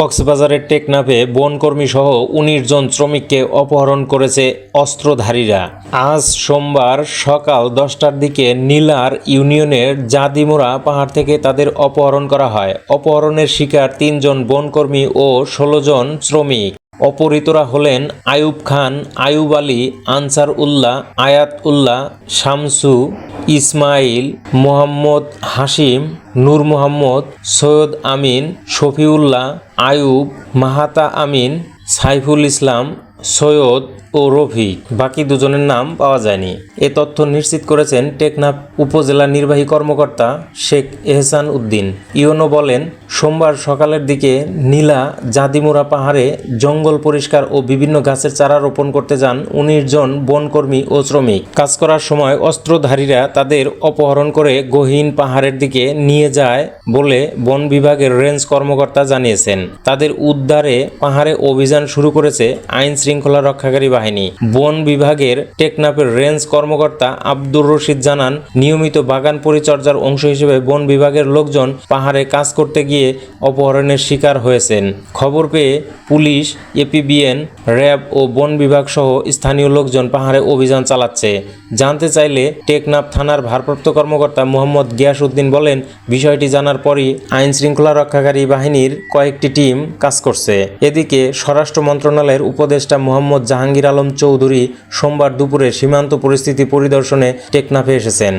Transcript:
কক্সবাজারের টেকনাফে বনকর্মী সহ উনিশ জন শ্রমিককে অপহরণ করেছে অস্ত্রধারীরা। আজ সোমবার সকাল দশটার দিকে নীলার ইউনিয়নের জাদিমোড়া পাহাড় থেকে তাদের অপহরণ করা হয়। অপহরণের শিকার তিনজন বনকর্মী ও ষোলো জন শ্রমিক। অপহৃতরা হলেন আয়ুব খান, আয়ুব আলী আনসার উল্লাহ আয়াত উল্লাহ শামসু ইসমাইল মোহাম্মদ হাসিম নূর মোহাম্মদ সৈয়দ আমিন শফিউল্লাহ আয়ুব মাহাতা আমিন সাইফুল ইসলাম সৈয়দ ও রফিক বাকি দুজনের নাম পাওয়া যায়নি। এ তথ্য নিশ্চিত করেছেন টেকনাফ উপজেলা নির্বাহী কর্মকর্তা শেখ এহসান উদ্দিন। ইওনো বলেন, সোমবার সকালের দিকে নীলা জাদিমুরা পাহাড়ে জঙ্গল পরিষ্কার ও বিভিন্ন গাছের চারা রোপণ করতে যান উনিশ জন বনকর্মী ও শ্রমিক। কাজ করার সময় অস্ত্রধারীরা তাদের অপহরণ করে গহীন পাহাড়ের দিকে নিয়ে যায় বলে বন বিভাগের রেঞ্জ কর্মকর্তা জানিয়েছেন। তাদের উদ্ধারে পাহাড়ে অভিযান শুরু করেছে আইন শৃঙ্খলা রক্ষাকারী বাহিনী। বন বিভাগের টেকনাফের রেঞ্জ কর্মকর্তা আব্দুর রশিদ জানান, নিয়মিত বাগান পরিচর্যার অংশ হিসেবে বন বিভাগের লোকজন পাহাড়ে কাজ করতে গিয়ে অপহরণের শিকার হয়েছেন। খবর পেয়ে পুলিশ, এপিবিএন, র্যাব ও বন বিভাগ সহ স্থানীয় লোকজন পাহাড়ে অভিযান চালাচ্ছে। জানতে চাইলে টেকনাফ থানার ভারপ্রাপ্ত কর্মকর্তা মোহাম্মদ গিয়াসউদ্দিন বলেন, বিষয়টি জানার পরই আইন শৃঙ্খলা রক্ষাকারী বাহিনীর কয়েকটি টিম কাজ করছে। এদিকে স্বরাষ্ট্র মন্ত্রণালয়ের উপদেষ্টা মোহাম্মদ জাহাঙ্গীর আলম চৌধুরী সোমবার দুপুরে সীমান্ত পরিস্থিতি পরিদর্শনে টেকনাফে এসেছেন।